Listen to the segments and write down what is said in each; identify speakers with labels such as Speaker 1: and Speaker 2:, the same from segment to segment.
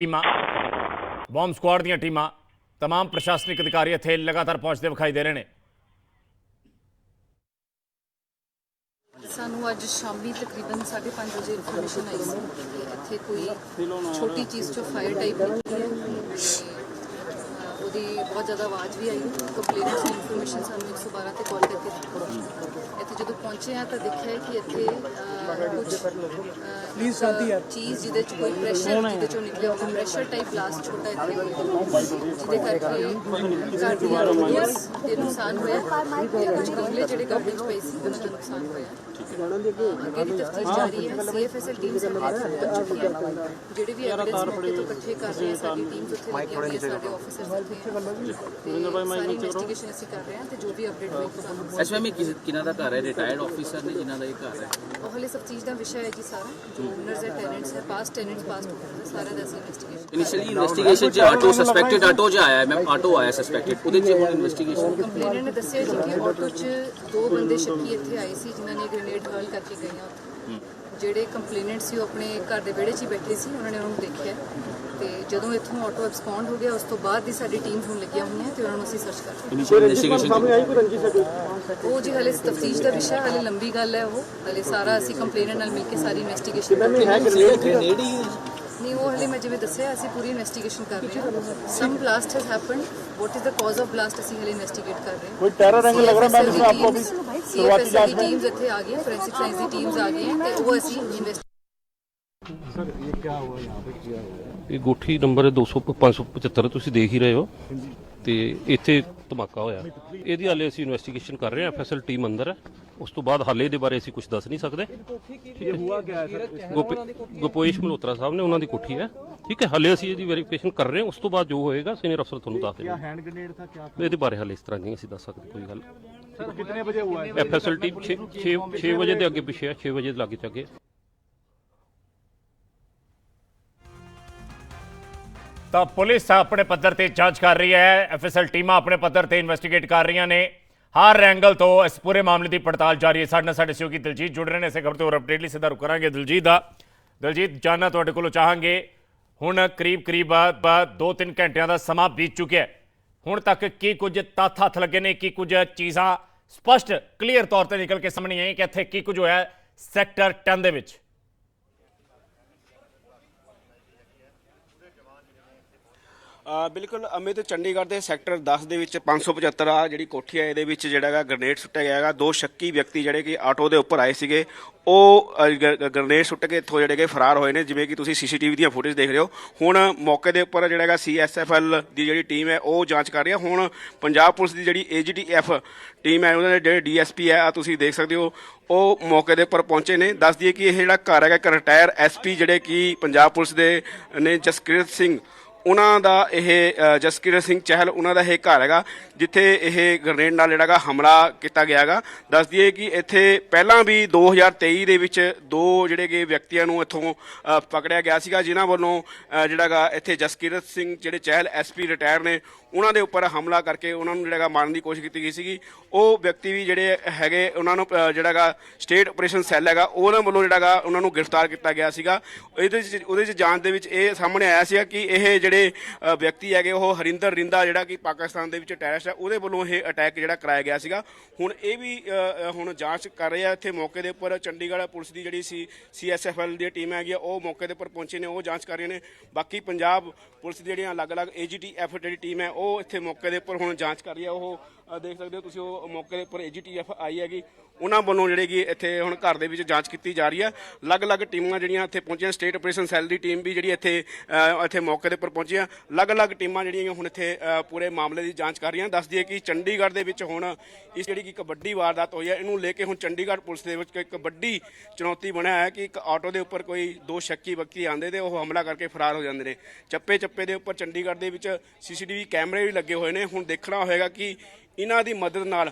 Speaker 1: ਟੀਮਾਂ bomb squad ਦੀਆਂ ਟੀਮਾਂ तमाम ਪ੍ਰਸ਼ਾਸਨਿਕ ਅਧਿਕਾਰੀ ਇੱਥੇ ਲਗਾਤਾਰ ਪਹੁੰਚਦੇ ਵਿਖਾਈ ਦੇ ਰਹੇ ਨੇ
Speaker 2: ਸਾਨੂੰ ਅੱਜ ਸ਼ਾਮੀ ਤਕਰੀਬਨ 5:30 ਵਜੇ ਇਨਫੋਰਮੇਸ਼ਨ ਆਈ ਸੀ ਕਿ ਇੱਥੇ ਕੋਈ ਛੋਟੀ ਚੀਜ਼ ਜੋ ਫਾਇਰ ਟਾਈਪ ਨਿਕਲੀ ਹੈ ਤੇ, ਅਹ, ਉਹਦੀ ਬਹੁਤ ਜ਼ਿਆਦਾ ਆਵਾਜ਼ ਵੀ ਆਈ ਕੰਪਲੇਨਟਸ ਦੀ ਇਨਫੋਰਮੇਸ਼ਨ ਸਾਨੂੰ 112 ਤੇ ਕਾਲ ਕਰਕੇ ਦਿੱਤੀ ਇੱਥੇ ਜਦੋਂ ਪਹੁੰਚੇ ਆ ਤਾਂ ਦੇਖਿਆ ਕਿ ਇੱਥੇ ਅਹ, ਕੁਝ ਪਲੀਜ਼ ਸ਼ਾਂਤੀ ਹੈ ਚੀਜ਼ ਜਿਹਦੇ ਚ ਕੋਈ ਪ੍ਰੈਸ਼ਰ ਜਿਹਦੇ ਚੋਂ ਨਿਕਲਿਆ ਹੋਵੇ ਪ੍ਰੈਸ਼ਰ ਟਾਈਪ ਬਲਾਸਟ ਛੋਟਾ ਇੱਥੇ ਜਿਹਦੇ ਕਰਕੇ ਘਰ ਦੀਆਂ ਰੋਡੀਆਂ ਦੇ ਨੁਕਸਾਨ ਹੋਇਆ ਤੇ ਕੁਝ ਬੰਗਲੇ ਜਿਹੜੇ ਗਮਲੇ ਚ ਪਏ ਸੀ ਉਹਨਾਂ ਦਾ ਨੁਕਸਾਨ ਹੋਇਆ ਅੱਗੇ ਦੀ ਤਫਤੀਸ਼ ਜਾਰੀ ਹੈ ਸੀਐਫਐਸਐਲ ਟੀਮ ਸਾਡੇ ਇੱਥੇ ਪਹੁੰਚ ਚੁੱਕੀ ਹੈ ਜਿਹੜੇ ਵੀ ਐਵੀਡੈਂਸ ਮੌਕੇ ਤੋਂ ਇਕੱਠੇ ਕਰ ਰਹੇ ਆ ਸਾਡੀ ਟੀਮਸ ਉੱਥੇ ਲੱਗੀਆਂ ਹੋਈਆਂ ਸਾਡੇ ਆਫੀਸਰਸ ਉੱਥੇ ਸਾਰੀ ਇਨਵੈਸਟੀਗੇਸ਼ਨ ਅਸੀਂ ਕਰ ਰਹੇ ਹਾਂ ਤੇ ਜੋ ਵੀ ਅਪਡੇਟ ਹੋਏਗੀ ਤੁਹਾਨੂੰ
Speaker 3: ਐਸਐਮਏ ਕਿਹਨਾਂ ਦਾ ਘਰ ਹੈ? ਰਿਟਾਇਰਡ ਆਫੀਸਰ ਨੇ ਜਿਨ੍ਹਾਂ ਦਾ ਇਹ ਘਰ ਹੈ?
Speaker 2: ਉਹ ਹਲੇ ਸਭ ਚੀਜ਼ ਦਾ ਵਿਸ਼ਾ ਹੈ ਜੀ ਸਾਰਾ। ਜੋ ਓਨਰਸ ਹੈ ਟੈਨੈਂਟਸ ਹੈ ਪਾਸਟ ਟੈਨੈਂਟਸ ਪਾਸਟ ਓਨਰਸ ਸਾਰਾ ਦਾ ਅਸੀਂ ਇਨਵੈਸਟੀਗੇਸ਼ਨ
Speaker 3: ਇਨੀਸ਼ੀਅਲੀ ਇਨਵੈਸਟੀਗੇਸ਼ਨ ਚ ਆਟੋ ਸਸਪੈਕਟਡ ਆਟੋ ਚ ਆਇਆ ਹੈ ਮੈਂ ਆਟੋ ਆਇਆ ਸਸਪੈਕਟਡ ਉਹਦੇ ਚ ਹੁਣ ਇਨਵੈਸਟੀਗੇਸ਼ਨ
Speaker 2: ਕੰਪਲੇਨਰ ਨੇ ਦੱਸਿਆ ਜੀ ਕਿ ਆਟੋ 'ਚ ਦੋ ਬੰਦੇ ਸ਼ੱਕੀ ਇੱਥੇ ਆਏ ਸੀ ਜਿਨ੍ਹਾਂ ਨੇ ਗ੍ਰੇਨੇਡ ਹਰਲ ਕਰਕੇ ਗਏ ਆ ਉੱਥੇ। ਜਿਹੜੇ ਕੰਪਲੇਨੈਂਟ ਸੀ ਉਹ ਆਪਣੇ ਘਰ ਦੇ ਵਿਹੜੇ 'ਚ ਹੀ ਬੈਠੇ ਸੀ ਉਹਨਾਂ ਨੇ ਉਹਨਾਂ ਨੂੰ ਦੇਖਿਆ। ਤੇ ਜਦੋਂ ਇੱਥੋਂ ਆਟੋ ਐਬਸਪੌਂਡ ਹੋ ਗਿਆ ਉਸ ਤੋਂ ਬਾਅਦ ਦੀ ਸਾਡੀ ਟੀਮ ਹੁਣ ਲੱਗੀਆਂ ਹੋਈਆਂ ਤੇ ਉਹਨਾਂ ਨੂੰ ਅਸੀਂ ਸਰਚ ਕਰ ਰਹੇ ਉਹ ਜੀ ਹਲੇ ਤਫਤੀਸ਼ ਦਾ ਵਿਸ਼ਾ ਹਲੇ ਲੰਬੀ ਗੱਲ ਹੈ ਉਹ। ਹਲੇ ਸਾਰਾ ਅਸੀਂ ਕੰਪਲੇਨਰ ਨਾਲ ਮਿਲ ਕੇ ਸਾਰੀ ਇਨਵੈਸਟੀਗੇਸ਼ਨ ਕਰ ਰਹੇ ਹਾਂ
Speaker 3: ਗ੍ਰੇਨੇਡ ਹੀ।
Speaker 2: ਨਹੀਂ ਉਹ ਹਲੇ ਮੈਂ ਜਿਵੇਂ ਦੱਸਿਆ ਅਸੀਂ ਪੂਰੀ ਇਨਵੈਸਟੀਗੇਸ਼ਨ ਕਰ ਰਹੇ ਹਾਂ some blast has happened what is the cause of blast ਅਸੀਂ ਹਲੇ ਇਨਵੈਸਟੀਗੇਟ ਕਰ ਰਹੇ ਹਾਂ
Speaker 4: कोई टेरर एंगल लग रहा है मैम इसमें आपको अभी
Speaker 2: शुरुआती जांच में ਟੀਮਸ ਇੱਥੇ ਆ ਗਈਆਂ ਫੋਰੈਂਸਿਕ ਸਾਇੰਸ ਦੀ ਟੀਮਸ ਆ ਗਈਆਂ ਤੇ ਉਹ ਅਸੀਂ ਇਨਵੈਸਟ
Speaker 5: ਇਹ ਗੋਠੀ ਨੰਬਰ 200 575 ਤੁਸੀਂ ਦੇਖ ਹੀ ਰਹੇ ਹੋ ਤੇ ਇੱਥੇ ਧਮਾਕਾ ਹੋਇਆ। ਇਹਦੀ ਹਾਲੇ ਅਸੀਂ ਇਨਵੈਸਟੀਗੇਸ਼ਨ ਕਰ ਰਹੇ ਹਾਂ ਐਫਐਸਐਲ ਟੀਮ ਅੰਦਰ। ਹੈ ਉਸ ਤੋਂ ਬਾਅਦ ਹਾਲੇ ਦੇ ਬਾਰੇ ਅਸੀਂ ਕੁਝ ਦੱਸ ਨਹੀਂ ਸਕਦੇ। ਗੋਪੇਸ਼ ਮਲਹੋਤਰਾ ਸਾਹਿਬ ਨੇ ਉਹਨਾਂ ਦੀ ਕੋਠੀ ਹੈ। ਠੀਕ ਹੈ ਹਾਲੇ ਅਸੀਂ ਇਹਦੀ ਵੈਰੀਫਿਕੇਸ਼ਨ ਕਰ ਰਹੇ ਹਾਂ। ਉਸ ਤੋਂ ਬਾਅਦ ਜੋ ਹੋਏਗਾ ਸੀਨੀਅਰ ਅਫਸਰ ਤੁਹਾਨੂੰ ਦੱਸ ਦੇਣਗੇ। ਇਹਦੇ ਬਾਰੇ ਹਾਲੇ ਇਸ ਤਰ੍ਹਾਂ ਨਹੀਂ ਅਸੀਂ ਦੱਸ ਸਕਦੇ ਕੋਈ ਗੱਲ।
Speaker 4: ਸਰ ਕਿੰਨੇ ਵਜੇ ਹੁਆ
Speaker 5: ਹੈ ਐਫਐਸਐਲ 6 6 ਵਜੇ ਦੇ ਅੱਗੇ ਪਿਛੇ 6 ਵਜੇ ਦੇ ਲਾਗੇ ਚੱਗੇ
Speaker 1: ਤਾਂ ਪੁਲਿਸ ਆਪਣੇ ਪੱਧਰ ਤੇ ਜਾਂਚ ਕਰ ਰਹੀ ਹੈ, ਐਫਐਸਐਲ ਟੀਮਾਂ ਆਪਣੇ ਪੱਧਰ ਤੇ ਇਨਵੈਸਟੀਗੇਟ ਕਰ ਰਹੀਆਂ ਨੇ। ਹਰ ਐਂਗਲ ਤੋਂ ਇਸ ਪੂਰੇ ਮਾਮਲੇ ਦੀ ਪੜਤਾਲ ਜਾਰੀ ਹੈ। ਸਾਡੇ ਨਾਲ ਸਾਡੇ ਸਹਿਯੋਗੀ ਦਿਲਜੀਤ ਜੁੜ ਰਹੇ ਨੇ, ਇਸੇ ਖਬਰ ਤੇ ਹੋਰ ਅਪਡੇਟ ਲਈ ਸਿੱਧਾ ਰੁਕ ਕਰਾਂਗੇ। ਦਿਲਜੀਤ ਦਾ ਦਿਲਜੀਤ, ਜਾਨਣਾ ਤੁਹਾਡੇ ਕੋਲੋਂ ਚਾਹਾਂਗੇ। ਹੁਣ ਕਰੀਬ ਕਰੀਬ 2-3 ਘੰਟਿਆਂ ਦਾ ਸਮਾਂ ਬੀਤ ਚੁੱਕਿਆ ਹੈ। ਹੁਣ ਤੱਕ ਕੀ ਕੁਝ ਤੱਥ ਹੱਥ ਲੱਗੇ ਨੇ, ਕੀ ਕੁਝ ਚੀਜ਼ਾਂ ਸਪਸ਼ਟ ਕਲੀਅਰ ਤੌਰ ਤੇ ਨਿਕਲ ਕੇ ਸਾਹਮਣੇ ਆਈਆਂ ਕਿ ਇੱਥੇ ਕੀ ਕੁਝ ਹੋਇਆ ਸੈਕਟਰ 10 ਦੇ ਵਿੱਚ।
Speaker 6: ਬਿਲਕੁਲ ਅਮਿਤ, ਚੰਡੀਗੜ੍ਹ ਦੇ ਸੈਕਟਰ 10 ਦੇ ਵਿੱਚ 575 ਆ, ਜਿਹੜੀ ਕੋਠੀ ਹੈ ਇਹਦੇ ਵਿੱਚ ਜਿਹੜਾ ਹੈਗਾ ਗ੍ਰਨੇਡ ਸੁੱਟਿਆ ਗਿਆ ਹੈਗਾ। ਦੋ ਸ਼ੱਕੀ ਵਿਅਕਤੀ ਜਿਹੜੇ ਕਿ ਆਟੋ ਦੇ ਉੱਪਰ ਆਏ ਸੀਗੇ, ਉਹ ਗ- ਗ੍ਰਨੇਡ ਸੁੱਟ ਕੇ ਇੱਥੋਂ ਜਿਹੜੇ ਕਿ ਫਰਾਰ ਹੋਏ ਨੇ, ਜਿਵੇਂ ਕਿ ਤੁਸੀਂ ਸੀਸੀਟੀਵੀ ਦੀਆਂ ਫੁਟੇਜ ਦੇਖ ਰਹੇ ਹੋ। ਹੁਣ ਮੌਕੇ ਦੇ ਉੱਪਰ ਜਿਹੜਾ ਹੈਗਾ ਸੀਐਸਐਫਐਲ ਦੀ ਜਿਹੜੀ ਟੀਮ ਹੈ, ਉਹ ਜਾਂਚ ਕਰ ਰਹੀ ਹੈ। ਹੁਣ ਪੰਜਾਬ ਪੁਲਿਸ ਦੀ ਜਿਹੜੀ ਏਜੀਟੀਐਫ ਟੀਮ ਹੈ, ਉਹਨਾਂ ਦੇ ਜਿਹੜੇ ਡੀਐਸਪੀ ਹੈ ਆ ਤੁਸੀਂ ਦੇਖ ਸਕਦੇ ਹੋ, ਉਹ ਮੌਕੇ ਦੇ ਉੱਪਰ ਪਹੁੰਚੇ ਨੇ। ਦੱਸ ਦਈਏ ਕਿ ਇਹ ਜਿਹੜਾ ਘਰ ਹੈਗਾ, ਇੱਕ ਰਿਟਾਇਰ ਐਸਪੀ ਜਿਹੜੇ ਕਿ ਪੰਜਾਬ ਪੁਲਿਸ ਦੇ ਨੇ, ਜਸਕ੍ਰਿਤ ਸਿੰਘ ਉਹਨਾਂ ਦਾ ਇਹ ਅ, ਸਿੰਘ ਚਹਿਲ ਉਹਨਾਂ ਦਾ ਇਹ ਘਰ ਹੈਗਾ ਜਿੱਥੇ ਇਹ ਗ੍ਰਨੇਡ ਨਾਲ ਜਿਹੜਾਗਾ ਹਮਲਾ ਕੀਤਾ ਗਿਆ ਹੈਗਾ। ਦੱਸ ਦਈਏ ਕਿ ਇੱਥੇ ਪਹਿਲਾਂ ਵੀ 2023 ਦੇ ਵਿੱਚ ਦੋ ਜਿਹੜੇ ਕਿ ਵਿਅਕਤੀਆਂ ਨੂੰ ਇੱਥੋਂ ਪਕੜਿਆ ਗਿਆ ਸੀਗਾ ਜਿਨ੍ਹਾਂ ਵੱਲੋਂ ਅ, ਜਿਹੜਾਗਾ ਇੱਥੇ ਜਸਕਿਰਤ ਸਿੰਘ ਜਿਹੜੇ ਚਹਿਲ ਐਸਪੀ ਰਿਟਾਇਰ ਨੇ ਉਹਨਾਂ ਦੇ ਉੱਪਰ ਹਮਲਾ ਕਰਕੇ ਉਹਨਾਂ ਨੂੰ ਜਿਹੜਾਗਾ ਮਾਰਨ ਦੀ ਕੋਸ਼ਿਸ਼ ਕੀਤੀ ਗਈ ਸੀਗੀ। ਉਹ ਵਿਅਕਤੀ ਵੀ ਜਿਹੜੇ ਹੈਗੇ ਉਹਨਾਂ ਨੂੰ ਅ, ਜਿਹੜਾਗਾ ਸਟੇਟ ਆਪਰੇਸ਼ਨ ਸੈੱਲ ਹੈਗਾ ਉਹਨਾਂ ਵੱਲੋਂ ਜਿਹੜਾਗਾ ਉਹਨਾਂ ਨੂੰ ਗ੍ਰਿਫਤਾਰ ਕੀਤਾ ਗਿਆ ਸੀਗਾ। ਇਹਦੇ 'ਚ ਉਹਦੇ 'ਚ ਜਾਂਚ ਦੇ ਵਿੱਚ ਇਹ ਸਾਹਮਣੇ ਆਇਆ ਸੀਗਾ ਕਿ ਇਹ ਜਿਹੜੇ ਅ, ਵਿਅਕਤੀ ਹੈਗੇ ਉਹ ਹਰਿੰਦਰ ਰਿੰਦਾ ਜਿਹੜਾ ਕਿ ਪਾਕਿਸਤਾਨ ਦੇ ਵਿੱਚ ਟੈਰਰਿਸਟ ਹੈ ਉਹਦੇ ਵੱਲੋਂ ਇਹ ਅਟੈਕ ਜਿਹੜਾ ਕਰਾਇਆ ਗਿਆ ਸੀਗਾ। ਹੁਣ ਇਹ ਵੀ ਹੁਣ ਜਾਂਚ ਕਰ ਰਹੇ ਆ ਇੱਥੇ ਮੌਕੇ ਦੇ ਉੱਪਰ ਚੰਡੀਗੜ੍ਹ ਪੁਲਿਸ ਦੀ ਜਿਹੜੀ ਸੀ ਸੀਐਸਐਫਐਲ ਦੀ ਟੀਮ ਹੈਗੀ ਉਹ ਮੌਕੇ ਦੇ ਉੱਪਰ ਪਹੁੰਚੇ ਨੇ ਉਹ ਜਾਂਚ ਕਰ ਰਹੇ ਨੇ। ਬਾਕੀ ਪੰਜਾਬ ਪੁਲਿਸ ਦੀ ਜਿਹੜੀਆਂ ਅਲੱਗ-ਅਲੱਗ ਏਜੀਟੀਐਫ ਜਿਹੜੀ ਟੀਮ ਹੈ ਉਹ ਇੱਥੇ ਮੌਕੇ ਦੇ ਉੱਪਰ ਹੁਣ ਜਾਂਚ ਕਰ ਰਹੀ ਹੈ ਉਹ ਅ, ਦੇਖ ਸਕਦੇ ਹੋ ਤੁਸੀਂ ਉਹ ਮੌਕੇ ਦੇ ਉੱਪਰ ਏਜੀਟੀਐਫ ਆਈ ਹੈਗੀ। ਉਹਨਾਂ ਵੱਲੋਂ ਜਿਹੜੇ ਕਿ ਇੱਥੇ ਹੁਣ ਘਰ ਦੇ ਵਿੱਚ ਜਾਂਚ ਕੀਤੀ ਜਾ ਰਹੀ ਹੈ। ਅਲੱਗ-ਅਲੱਗ ਟੀਮਾਂ ਜਿਹੜੀਆਂ ਇੱਥੇ ਪਹੁੰਚੀਆਂ ਸਟੇਟ ਆਪਰੇਸ਼ਨ ਸੈੱਲ ਦੀ ਟੀਮ ਵੀ ਜਿਹੜੀ ਇੱਥੇ ਅ, ਇੱਥੇ ਮੌਕੇ ਦੇ ਉੱਪਰ ਪਹੁੰਚੀਆਂ। ਅਲੱਗ-ਅਲੱਗ ਟੀਮਾਂ ਜਿਹੜੀਆਂ ਹੁਣ ਇੱਥੇ ਅ, ਪੂਰੇ ਮਾਮਲੇ ਦੀ ਜਾਂਚ ਕਰ ਰਹੀਆਂ। ਦੱਸ ਦਈਏ ਕਿ ਚੰਡੀਗੜ੍ਹ ਦੇ ਵਿੱਚ ਹੁਣ ਇਸ ਜਿਹੜੀ ਕਿ ਇੱਕ ਵੱਡੀ ਵਾਰਦਾਤ ਹੋਈ ਹੈ ਇਹਨੂੰ ਲੈ ਕੇ ਹੁਣ ਚੰਡੀਗੜ੍ਹ ਪੁਲਿਸ ਦੇ ਵਿੱਚ ਇੱਕ ਵੱਡੀ ਚੁਣੌਤੀ ਬਣਿਆ ਹੈ ਕਿ ਇੱਕ ਆਟੋ ਦੇ ਉੱਪਰ ਕੋਈ ਦੋ ਸ਼ੱਕੀ ਵਿਅਕਤੀ ਆਂਦੇ ਤੇ ਉਹ ਹਮਲਾ ਕਰਕੇ ਫਰਾਰ ਹੋ ਜਾਂਦੇ ਨੇ। ਚੱਪੇ ਚੱਪੇ ਦੇ ਉੱਪਰ ਚੰਡੀਗੜ੍ਹ ਦੇ ਵਿੱਚ ਸੀਸੀਟੀਵੀ ਕੈਮਰੇ ਵੀ ਲੱਗੇ ਹੋਏ ਨੇ। ਹੁਣ ਦੇਖਣਾ ਹੋਏਗਾ ਕਿ ਇਹਨਾਂ ਦੀ ਮਦਦ ਨਾਲ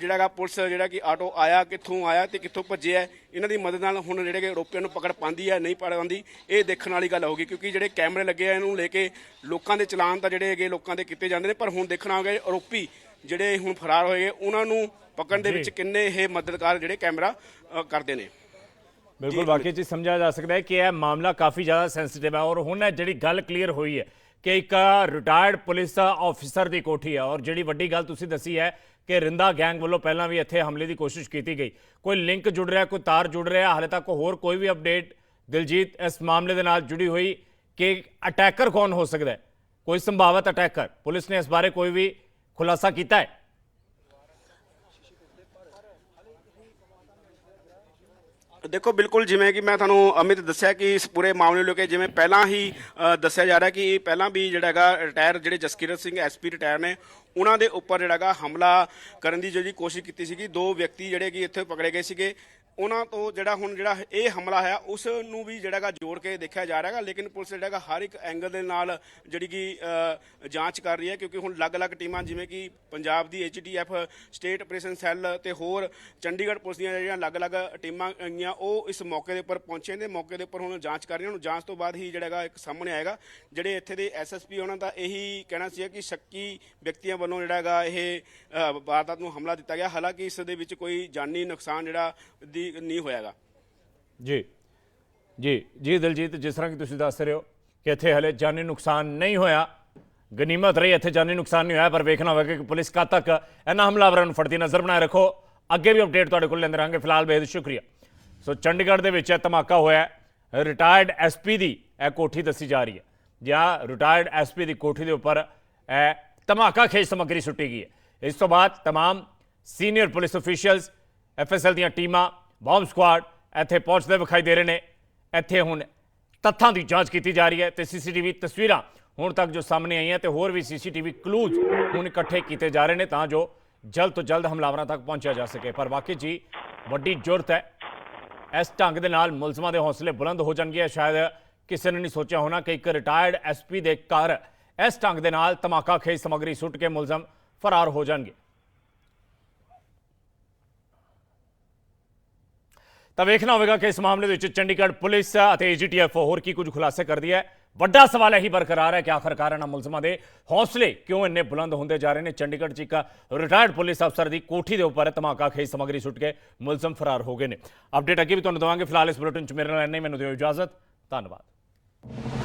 Speaker 6: ਜਿਹੜਾ ਹੈਗਾ ਪੁਲਿਸ ਜਿਹੜਾ ਕਿ ਆਟੋ ਆਇਆ ਕਿੱਥੋਂ ਆਇਆ ਤੇ ਕਿੱਥੋਂ ਭੱਜਿਆ ਇਹਨਾਂ ਦੀ ਮਦਦ ਨਾਲ ਹੁਣ ਜਿਹੜੇ ਕਿ ਆਰੋਪੀਆਂ ਨੂੰ ਪਕੜ ਪਾਉਂਦੀ ਹੈ ਨਹੀਂ ਪੜ ਪਾਉਂਦੀ ਇਹ ਦੇਖਣ ਵਾਲੀ ਗੱਲ ਹੋਗੀ ਕਿਉਂਕਿ ਜਿਹੜੇ ਕੈਮਰੇ ਲੱਗੇ ਆ ਇਹਨੂੰ ਲੈ ਕੇ ਲੋਕਾਂ ਦੇ ਚਲਾਨ ਤਾਂ ਜਿਹੜੇ ਹੈਗੇ ਲੋਕਾਂ ਦੇ ਕੀਤੇ ਜਾਂਦੇ ਨੇ ਪਰ ਹੁਣ ਦੇਖਣਾ ਹੋਗਾ ਆਰੋਪੀ ਜਿਹੜੇ ਹੁਣ ਫਰਾਰ ਹੋਏ ਉਹਨਾਂ ਨੂੰ ਪਕੜਨ ਦੇ ਵਿੱਚ ਕਿੰਨੇ ਇਹ ਮਦਦਗਾਰ ਜਿਹੜੇ ਕੈਮਰਾ ਕਰਦੇ ਨੇ।
Speaker 1: ਬਿਲਕੁਲ ਵਾਕਈ ਚ ਸਮਝਿਆ ਜਾ ਸਕਦਾ ਹੈ ਕਿ ਇਹ ਮਾਮਲਾ ਕਾਫੀ ਜ਼ਿਆਦਾ ਸੈਂਸਿਟਿਵ ਹੈ ਔਰ ਹੁਣ ਇਹ ਜਿਹੜੀ ਗੱਲ ਕਲੀਅਰ ਹੋਈ ਹੈ ਕਿ ਇੱਕ ਰਿਟਾਇਰਡ ਪੁਲਿਸ ਆਫੀਸਰ ਦੀ ਕੋਠੀ ਹੈ। ਔਰ ਜਿਹੜੀ ਵੱਡੀ ਗੱਲ ਤੁਸੀਂ ਦੱਸੀ ਹੈ ਕਿ ਰਿੰਦਾ ਗੈਂਗ ਵੱਲੋਂ ਪਹਿਲਾਂ ਵੀ ਇੱਥੇ ਹਮਲੇ ਦੀ ਕੋਸ਼ਿਸ਼ ਕੀਤੀ ਗਈ। ਕੋਈ ਲਿੰਕ ਜੁੜ ਰਿਹਾ, ਕੋਈ ਤਾਰ ਜੁੜ ਰਿਹਾ, ਹਾਲੇ ਤੱਕ ਹੋਰ ਕੋਈ ਵੀ ਅਪਡੇਟ ਦਿਲਜੀਤ ਇਸ ਮਾਮਲੇ ਦੇ ਨਾਲ ਜੁੜੀ ਹੋਈ ਕਿ ਅਟੈਕਰ ਕੌਣ ਹੋ ਸਕਦਾ ਹੈ? ਕੋਈ ਸੰਭਾਵਿਤ ਅਟੈਕਰ ਪੁਲਿਸ ਨੇ ਇਸ ਬਾਰੇ ਕੋਈ ਵੀ ਖੁਲਾਸਾ ਕੀਤਾ ਹੈ?
Speaker 6: ਦੇਖੋ, ਬਿਲਕੁਲ ਜਿਵੇਂ ਕਿ ਮੈਂ ਤੁਹਾਨੂੰ ਅਮਿਤ ਦੱਸਿਆ ਕਿ ਇਸ ਪੂਰੇ ਮਾਮਲੇ ਨੂੰ ਲੈ ਕੇ ਜਿਵੇਂ ਪਹਿਲਾਂ ਹੀ ਦੱਸਿਆ ਜਾ ਰਿਹਾ ਕਿ ਪਹਿਲਾਂ ਵੀ ਜਿਹੜਾ ਹੈਗਾ ਰਿਟਾਇਰ ਜਿਹੜੇ ਜਸਕੀਰਤ ਸਿੰਘ ਐਸਪੀ ਰਿਟਾਇਰ ਨੇ, ਉਹਨਾਂ ਦੇ ਉੱਪਰ ਜਿਹੜਾ ਹੈਗਾ ਹਮਲਾ ਕਰਨ ਦੀ ਜਿਹੜੀ ਕੋਸ਼ਿਸ਼ ਕੀਤੀ ਸੀਗੀ। ਦੋ ਵਿਅਕਤੀ ਜਿਹੜੇ ਕਿ ਇੱਥੇ ਪਕੜੇ ਗਏ ਸੀਗੇ। ਉਹਨਾਂ ਤੋਂ ਜਿਹੜਾ ਹੁਣ ਜਿਹੜਾ ਇਹ ਹਮਲਾ ਹੈ, ਉਸ ਨੂੰ ਵੀ ਜਿਹੜਾ ਜੋੜ ਕੇ ਦੇਖਿਆ ਜਾ ਰਿਹਾ ਹੈਗਾ, ਲੇਕਿਨ ਪੁਲਿਸ ਜਿਹੜਾ ਹੈਗਾ ਹਰ ਇੱਕ ਐਂਗਲ ਦੇ ਨਾਲ ਜਿਹੜੀ ਕਿ ਜਾਂਚ ਕਰ ਰਹੀ ਹੈ, ਕਿਉਂਕਿ ਹੁਣ ਅਲੱਗ-ਅਲੱਗ ਟੀਮਾਂ ਜਿਵੇਂ ਕਿ ਪੰਜਾਬ ਦੀ ਐਚਟੀਐਫ ਸਟੇਟ ਆਪਰੇਸ਼ਨ ਸੈੱਲ ਤੇ ਹੋਰ ਚੰਡੀਗੜ੍ਹ ਪੁਲਿਸ ਦੀਆਂ ਜਿਹੜੀਆਂ ਅਲੱਗ-ਅਲੱਗ ਟੀਮਾਂ ਗਈਆਂ ਉਹ ਇਸ ਮੌਕੇ ਦੇ ਉੱਪਰ ਪਹੁੰਚੇ ਨੇ। ਮੌਕੇ ਦੇ ਉੱਪਰ ਹੁਣ ਜਾਂਚ ਕਰ ਰਹੀਆਂ ਹੁਣ ਜਾਂਚ ਤੋਂ ਬਾਅਦ ਹੀ ਜਿਹੜਾ ਇੱਕ ਸਾਹਮਣੇ ਆਏਗਾ, ਜਿਹੜੇ ਇੱਥੇ ਦੇ ਐਸਐਸਪੀ ਉਹਨਾਂ ਦਾ ਇਹੀ ਕਹਿਣਾ ਸੀ ਕਿ ਸ਼ੱਕੀ ਵਿਅਕਤੀਆਂ ਵੱਲੋਂ ਜਿਹੜਾ ਹੈਗਾ ਇਹ ਵਾਰਦਾਤ ਨੂੰ ਹਮਲਾ ਦਿੱਤਾ ਗਿਆ। ਹਾਲਾਂਕਿ ਇਸ ਦੇ ਵਿੱਚ ਕੋਈ ਜਾਨੀ ਨੁਕਸਾਨ ਜਿਹੜਾ ਦੀ ਨਹੀਂ ਹੋਇਆਗਾ
Speaker 1: ਜੀ ਜੀ ਜੀ ਦਿਲਜੀਤ ਜਿਸ ਤਰ੍ਹਾਂ ਕਿ ਤੁਸੀਂ ਦੱਸ ਰਹੇ ਹੋ ਕਿ ਇੱਥੇ ਹਲੇ ਜਾਨੀ ਨੁਕਸਾਨ ਨਹੀਂ ਹੋਇਆ ਗਨੀਮਤ ਰਹੀ ਇੱਥੇ ਜਾਨੀ ਨੁਕਸਾਨ ਨਹੀਂ ਹੋਇਆ ਪਰ ਵੇਖਣਾ ਹੋਵੇਗਾ ਕਿ ਪੁਲਿਸ ਕਦ ਤੱਕ ਇਹਨਾਂ ਹਮਲਾਵਰਾਂ ਨੂੰ ਫੜਦੀ ਨਜ਼ਰ ਬਣਾਏ ਰੱਖੋ ਅੱਗੇ ਵੀ ਅਪਡੇਟ ਤੁਹਾਡੇ ਕੋਲ ਲੈਂਦੇ ਰਹਾਂਗੇ ਫਿਲਹਾਲ ਬੇਹਦ ਸ਼ੁਕਰੀਆ ਸੋ ਚੰਡੀਗੜ੍ਹ ਦੇ ਵਿੱਚ ਇਹ ਧਮਾਕਾ ਹੋਇਆ ਹੈ ਰਿਟਾਇਰਡ ਐਸਪੀ ਦੀ ਇਹ ਕੋਠੀ ਦੱਸੀ ਜਾ ਰਹੀ ਹੈ ਜਾਂ ਰਿਟਾਇਰਡ ਐਸਪੀ ਦੀ ਕੋਠੀ ਦੇ ਉੱਪਰ ਇਹ ਧਮਾਕਾ ਖੇਜ ਸਮੱਗਰੀ ਸੁੱਟੀ ਗਈ ਹੈ ਇਸ ਤੋਂ ਬਾਅਦ तमाम ਸੀਨੀਅਰ ਪੁਲਿਸ ਅਫੀਸ਼ੀਅਲਸ ਐਫਐਸਐਲ ਦੀਆਂ ਟੀਮਾਂ ਬੰਬ ਸਕੁਆਡ ਇੱਥੇ ਪਹੁੰਚਦੇ ਵਿਖਾਈ ਦੇ ਰਹੇ ਨੇ। ਇੱਥੇ ਹੁਣ ਤੱਥਾਂ ਦੀ ਜਾਂਚ ਕੀਤੀ ਜਾ ਰਹੀ ਹੈ ਤੇ ਸੀਸੀਟੀਵੀ ਤਸਵੀਰਾਂ ਹੁਣ ਤੱਕ ਜੋ ਸਾਹਮਣੇ ਆਈਆਂ ਤੇ ਹੋਰ ਵੀ ਸੀਸੀਟੀਵੀ ਕਲੂਜ਼ ਹੁਣ ਇਕੱਠੇ ਕੀਤੇ ਜਾ ਰਹੇ ਨੇ ਤਾਂ ਜੋ ਜਲਦ ਤੋਂ ਜਲਦ ਹਮਲਾਵਰਾਂ ਤੱਕ ਪਹੁੰਚਿਆ ਜਾ ਸਕੇ। ਪਰ ਵਾਕਈ ਜੀ, ਵੱਡੀ ਜ਼ਰੂਰਤ ਹੈ। ਇਸ ਢੰਗ ਦੇ ਨਾਲ ਮੁਲਜ਼ਮਾਂ ਦੇ ਹੌਸਲੇ ਬੁਲੰਦ ਹੋ ਜਾਣਗੇ। ਸ਼ਾਇਦ ਕਿਸੇ ਨੇ ਨਹੀਂ ਸੋਚਿਆ ਹੋਣਾ ਕਿ ਇੱਕ ਰਿਟਾਇਰਡ ਐਸਪੀ ਦੇ ਘਰ ਇਸ ਢੰਗ ਦੇ ਨਾਲ ਧਮਾਕਾ ਖੇਜ ਸਮੱਗਰੀ ਸੁੱਟ ਕੇ ਮੁਲਜ਼ਮ ਫਰਾਰ ਹੋ ਜਾਣਗੇ। ਤਾਂ ਵੇਖਣਾ ਹੋਵੇਗਾ ਕਿ ਇਸ ਮਾਮਲੇ ਦੇ ਵਿੱਚ ਚੰਡੀਗੜ੍ਹ ਪੁਲਿਸ ਅਤੇ ਏਜੀਟੀਐਫ ਹੋਰ ਕੀ ਕੁਝ ਖੁਲਾਸੇ ਕਰਦੀ ਹੈ। ਵੱਡਾ ਸਵਾਲ ਇਹੀ ਬਰਕਰਾਰ ਹੈ ਕਿ ਆਖਰਕਾਰ ਇਹਨਾਂ ਮੁਲਜ਼ਮਾਂ ਦੇ ਹੌਸਲੇ ਕਿਉਂ ਇੰਨੇ ਬੁਲੰਦ ਹੁੰਦੇ ਜਾ ਰਹੇ ਨੇ? ਚੰਡੀਗੜ੍ਹ 'ਚ ਇੱਕ ਰਿਟਾਇਰਡ ਪੁਲਿਸ ਅਫਸਰ ਦੀ ਕੋਠੀ ਦੇ ਉੱਪਰ ਧਮਾਕਾ ਖੇਜ ਸਮੱਗਰੀ ਸੁੱਟ ਕੇ ਮੁਲਜ਼ਮ ਫਰਾਰ ਹੋ ਗਏ ਨੇ। ਅਪਡੇਟ ਅੱਗੇ ਵੀ ਤੁਹਾਨੂੰ ਦਵਾਂਗੇ। ਫਿਲਹਾਲ ਇਸ ਬੁਲੇਟਿਨ 'ਚ ਮੇਰੇ ਨਾਲ ਇੰਨਾ ਹੀ। ਮੈਨੂੰ ਦਿਓ ਇਜਾਜ਼ਤ। ਧੰਨਵਾਦ।